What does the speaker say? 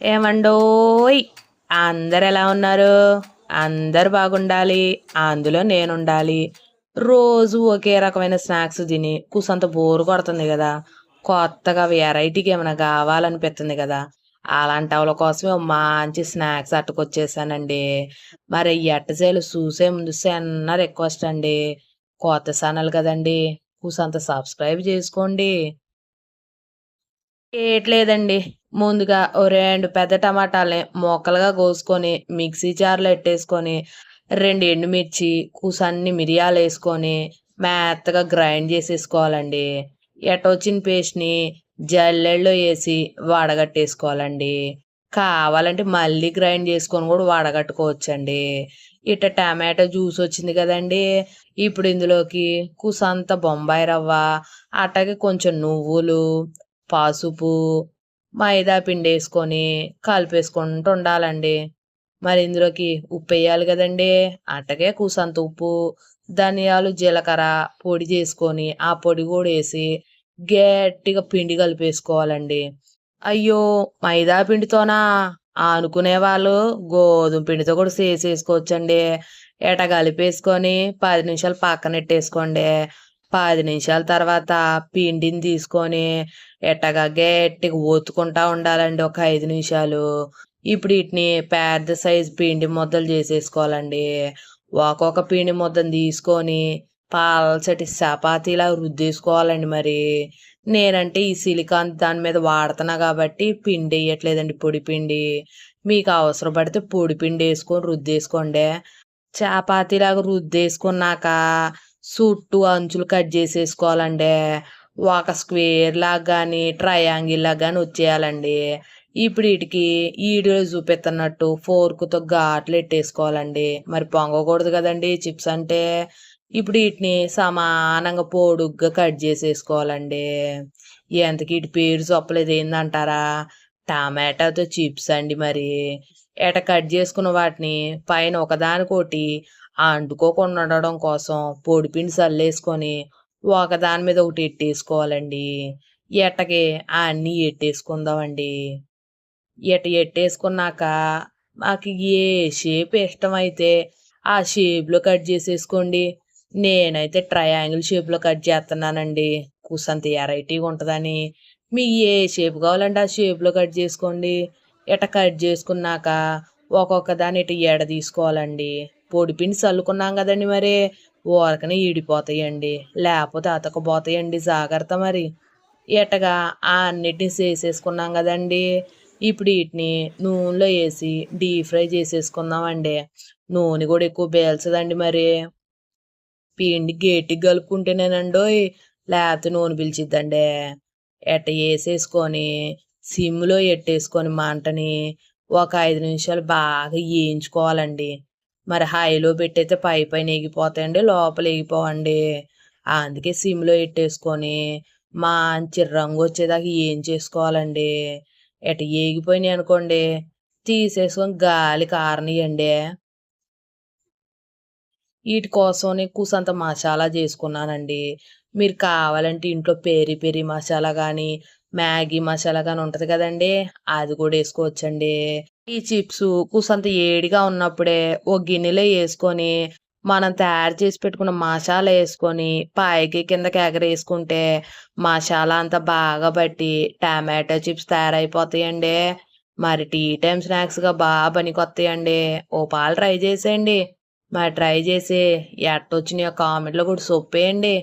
ఏమండోయ్? అందరు ఎలా ఉన్నారు? అందరు బాగుండాలి. అందులో నేనుండాలి. రోజు ఒకే రకమైన స్నాక్స్ తిని కూసంత బోరు కొడుతుంది కదా. కొత్తగా వెరైటీకి ఏమైనా కావాలనిపిస్తుంది కదా. అలాంటి వాళ్ళ కోసమే మంచి స్నాక్స్ అట్టుకొచ్చేసానండి. మరి ఎట్టసేలు చూసే ముందు సన్న రిక్వెస్ట్ అండి కొత్త ఛానల్ కదండి. కూసంత సబ్స్క్రైబ్ చేసుకోండి. ఏట్లేదండి. ముందుగా ఓ రెండు పెద్ద టమాటాలని మొక్కలుగా కోసుకొని మిక్సీ జార్లో ఎట్టేసుకొని రెండు ఎండుమిర్చి కూసన్ని మిరియాలు వేసుకొని మెత్తగా గ్రైండ్ చేసేసుకోవాలండి. ఎటొచ్చిన పేస్ట్ని జల్లెల్లో వేసి వడగట్టేసుకోవాలండి. కావాలంటే మళ్ళీ గ్రైండ్ చేసుకొని కూడా వడగట్టుకోవచ్చండి. ఇట్ట టమాటో జ్యూస్ వచ్చింది కదండి. ఇప్పుడు ఇందులోకి కుసంత బొంబాయి రవ్వ అట్టగే కొంచెం నువ్వులు పసుపు మైదా పిండి వేసుకొని కలిపేసుకుంటూ ఉండాలండి. మరి ఇందులోకి ఉప్పు వేయాలి కదండి. అట్టగే కూసంత ఉప్పు ధనియాలు జీలకర్ర పొడి చేసుకొని ఆ పొడి కూడా వేసి గట్టిగా పిండి కలిపేసుకోవాలండి. అయ్యో మైదా పిండితోనా? అనుకునే వాళ్ళు గోధుమ పిండితో కూడా చేసేసుకోవచ్చండి. ఎట కలిపేసుకొని పది నిమిషాలు పక్కన పెట్టేసుకోండి. పది నిమిషాల తర్వాత పిండిని తీసుకొని ఎట్టగా గట్టిగా ఒత్తుకుంటా ఉండాలండి ఒక ఐదు నిమిషాలు. ఇప్పుడు వీటిని పెద్ద సైజు పిండి ముద్దలు చేసేసుకోవాలండి. ఒక్కొక్క పిండి ముద్దను తీసుకొని పాలసటి చపాతీలా రుద్దేసుకోవాలండి మరి. నేనంటే ఈ సిలికాన్ దాని మీద వాడుతున్నా కాబట్టి పిండి వేయట్లేదండి పొడి పిండి. మీకు అవసరం పడితే పొడి పిండి వేసుకొని రుద్దేసుకోండి. చపాతీలాగా రుద్దేసుకున్నాక చుట్టూ అంచులు కట్ చేసేసుకోవాలండి. ఒక స్క్వేర్ లాగా కానీ ట్రయాంగిల్ లాగా కానీ వచ్చేయాలండి. ఇప్పుడు వీటికి ఈడియో చూపిస్తున్నట్టు ఫోర్క్తో ఘాట్లు ఎట్టేసుకోవాలండి. మరి పొంగకూడదు కదండి చిప్స్ అంటే. ఇప్పుడు వీటిని సమానంగా పొడుగ్గా కట్ చేసేసుకోవాలండి. ఎంతకి ఇటు పేరు చెప్పలేదు ఏందంటారా? టమాటాతో చిప్స్ అండి మరి. ఎట కట్ చేసుకున్న వాటిని పైన ఒకదానికోటి అంటుకోకుండా ఉండడం కోసం పొడిపిండి చల్లేసుకొని ఒకదాని మీద ఒకటి ఎట్టేసుకోవాలండి. ఎట్టకి అన్నీ ఎట్టేసుకుందామండి. ఎట ఎట్టేసుకున్నాక మాకు ఏ షేప్ ఇష్టమైతే ఆ షేప్లో కట్ చేసేసుకోండి. నేనైతే ట్రయాంగిల్ షేప్లో కట్ చేస్తున్నానండి కూసంత వెరైటీగా ఉంటుందని. మీకు ఏ షేప్ కావాలంటే ఆ షేప్లో కట్ చేసుకోండి. ఇట కట్ చేసుకున్నాక ఒక్కొక్క దాన్ని ఇటు ఎడ తీసుకోవాలండి. పొడి పిండి చల్లుకున్నాం కదండి మరి. ఊరకనే ఈడిపోతాయండి. లేకపోతే అతకపోతాయండి జాగ్రత్త మరి. ఎట్టగా ఆ అన్నిటిని చేసేసుకున్నాం కదండి. ఇప్పుడు వీటిని నూనెలో వేసి డీప్ ఫ్రై చేసేసుకుందామండి. నూనె కూడా ఎక్కువ పేల్చదండి మరి. పిండి గట్టిగా కలుపుకుంటేనేనండోయ్ లేకపోతే నూనె పిలిచిద్దండి. ఎట్ట వేసేసుకొని సిమ్లో ఎట్టేసుకొని మంటని ఒక ఐదు నిమిషాలు బాగా వేయించుకోవాలండి. మరి హైలో పెట్టయితే పై పైన ఎగిపోతాయండి లోపల ఎగిపోవండి. అందుకే సిమ్లో పెట్టేసుకొని మంచి రంగు వచ్చేదాకా ఏం చేసుకోవాలండి? ఎట ఏగిపోయినాయి అనుకోండి తీసేసుకొని గాలి కారనియండి. వీటి కోసం కూసంత మసాలా చేసుకున్నానండి. మీరు కావాలంటే ఇంట్లో పెరి పెరి మసాలా కానీ మ్యాగీ మసాలా కానీ ఉంటుంది కదండి అది కూడా వేసుకోవచ్చండి. ఈ చిప్స్ కూసంత ఏడిగా ఉన్నప్పుడే ఓ గిన్నెలో వేసుకొని మనం తయారు చేసి పెట్టుకున్న మసాలా వేసుకొని పైకి కిందకి ఎగరేసుకుంటే మసాలా అంతా బాగా పట్టి టమాటో చిప్స్ తయారైపోతాయండి. మరి టీ టైం స్నాక్స్గా బాగా పనికొస్తాయండి ఓ పాలు ట్రై చేసేయండి. మరి ట్రై చేసి ఎట్టొచ్చినాయో కామెంట్లో కూడా సొప్పేయండి